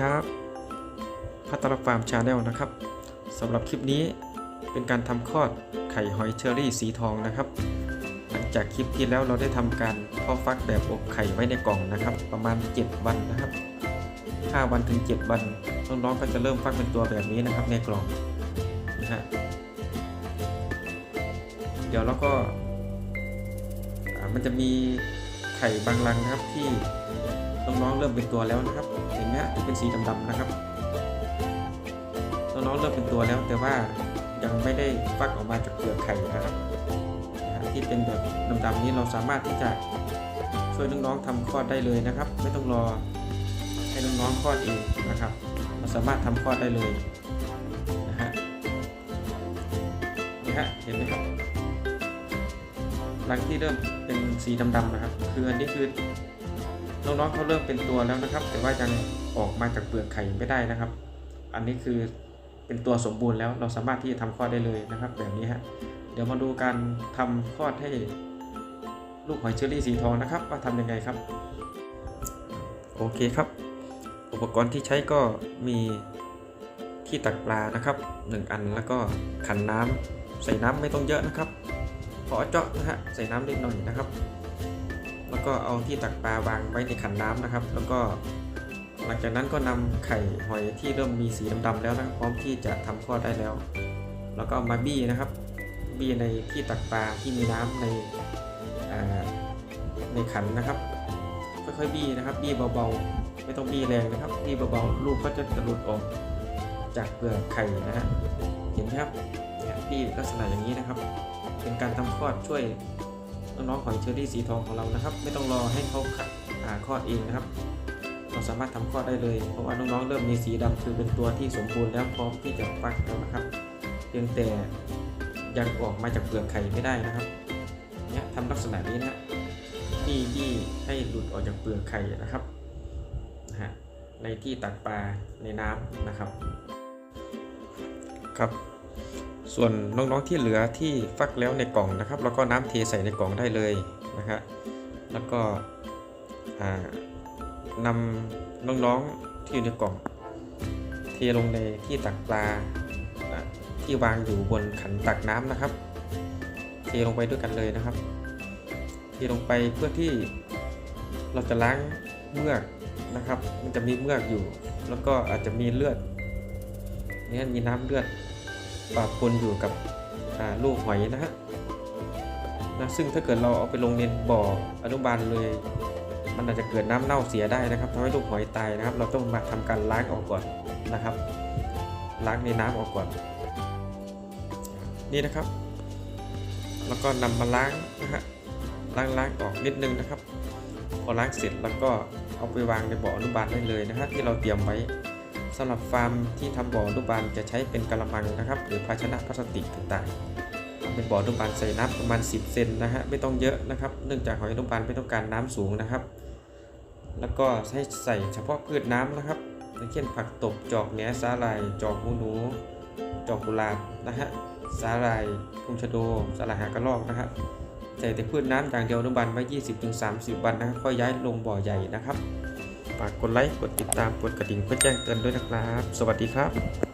ครับพัตรฟาร์มชาแนลนะครับสำหรับคลิปนี้เป็นการทำคลอดไข่หอยเชอรี่สีทองนะครับ หลังจากคลิปที่แล้วเราได้ทำการเพาะฟักแบบอบไข่ไว้ในกล่องนะครับ ประมาณ 7 วันนะครับ 5 วันถึง 7 วันน้องๆก็จะเริ่มฟักเป็นตัวแบบนี้นะครับในกล่องนะฮะเดี๋ยวเราก็มันจะมีไข่บางรังนะครับที่น้องๆเริ่มเป็นตัวแล้วนะครับ เห็นไหมฮะ เป็นสีดำๆนะครับน้องๆเริ่มเป็นตัวแล้วแต่ว่ายังไม่ได้ฟักออกมาจากเปลือกไข่นะครับ ที่เป็นแบบดำๆนี้เราสามารถที่จะช่วยน้องๆทำคลอดได้เลยนะครับ ไม่ต้องรอให้น้องๆคลอดเองนะครับเราสามารถทำคลอดได้เลยนะฮะนี่ฮะเห็นไหมครับรังที่เริ่มเป็นสีดำๆนะครับ คืออันนี้คือ น้องๆเขาเริ่มเป็นตัวแล้วนะครับ แต่ว่ายังออกมาจากเปลือกไข่ไม่ได้นะครับ อันนี้คือเป็นตัวสมบูรณ์แล้วเราสามารถที่จะทำคลอดได้เลยนะครับ แบบนี้ฮะเดี๋ยวมาดูการทำคลอดให้ลูกหอยเชอรี่สีทองนะครับว่าทำยังไงครับ โอเคครับ อุปกรณ์ที่ใช้ก็มีที่ตักปลานะครับ 1 อันแล้วก็ขันน้ำใส่น้ำไม่ต้องเยอะนะครับพอเจาะนะฮะใส่น้ำนิดหน่อยนะครับ แล้วก็เอาที่ตักปลาวางไว้ในขันน้ำนะครับ แล้วก็หลังจากนั้นก็นำไข่หอยที่เริ่มมีสีดำๆแล้วนะพร้อมที่จะทำคลอดได้แล้ว แล้วก็มาบี้นะครับ บี้ในที่ตักปลาที่มีน้ำในในขันนะครับค่อยๆบี้นะครับ บี้เบาๆไม่ต้องบี้แรงนะครับบี้เบาๆลูกก็จะหลุดออกจากเปลือกไข่นะฮะเห็นไหมครับเนี่ยบี้ลักษณะอย่างนี้นะครับ เป็นการทำคลอดช่วย น้องๆหอยเชอรี่สีทองของเรานะครับ ไม่ต้องรอให้เขาขัดอ่าคลอดเองนะครับ เราสามารถทำคลอดได้เลยเพราะว่าน้องๆเริ่มมีสีดำคือเป็นตัวที่สมบูรณ์แล้วพร้อมที่จะฟักแล้วนะครับ เพียงแต่ยังออกมาจากเปลือกไข่ไม่ได้นะครับเนี่ยทำลักษณะนี้นะบี้บี้ให้หลุดออกจากเปลือกไข่นะครับนะฮะในที่ตักปลาในน้ำนะครับ ครับ ส่วนน้องๆที่เหลือที่ฟักแล้วในกล่องนะครับ แล้วก็น้ำเทใส่ในกล่องได้เลยนะครับแล้วก็อ่านำน้องๆที่อยู่ในกล่อง เทลงในที่ตักปลาที่วางอยู่บนขันตักน้ำนะครับ เทลงไปด้วยกันเลยนะครับ เทลงไปเพื่อที่เราจะล้างเมือกนะครับ มันจะมีเมือกอยู่ แล้วก็อาจจะมีเลือดนี่มีน้ำเลือด ปะปนอยู่กับลูกหอยนะฮะนะซึ่งถ้าเกิดเราเอาไปลงในบ่ออนุบาลเลย มันอาจจะเกิดน้ำเน่าเสียได้นะครับทำให้ลูกหอยตายนะครับ เราต้องมาทำการล้างออกก่อนนะครับ ล้างในน้ำออกก่อน นี่นะครับ แล้วก็นำมาล้างนะฮะล้างล้างออกนิดนึงนะครับ พอล้างเสร็จแล้วก็เอาไปวางในบ่ออนุบาลได้เลยนะฮะที่เราเตรียมไว้ สำหรับฟาร์มที่ทำบ่ออนุบาลจะใช้เป็นกระมังนะครับ หรือภาชนะพลาสติกต่างๆทำเป็นบ่ออนุบาลใส่น้ำประมาณ 10 เซนนะฮะไม่ต้องเยอะนะครับ เนื่องจากหอยอนุบาลไม่ต้องการน้ำสูงนะครับ แล้วก็ให้ใส่เฉพาะพืชน้ำนะครับอย่างเช่นผักตบจอกแหนสาหร่ายจอกหูหนูจอกกุหลาบนะฮะสาหร่ายพุงชะโดสาหร่ายหางกระรอกนะฮะใส่แต่พืชน้ำอย่างเดียวอนุบาลไว้ 20-30 วันนะครับค่อยย้ายลงบ่อใหญ่นะครับ ฝากกดไลค์ กดติดตาม กดกระดิ่งเพื่อแจ้งเตือนด้วยนะครับ สวัสดีครับ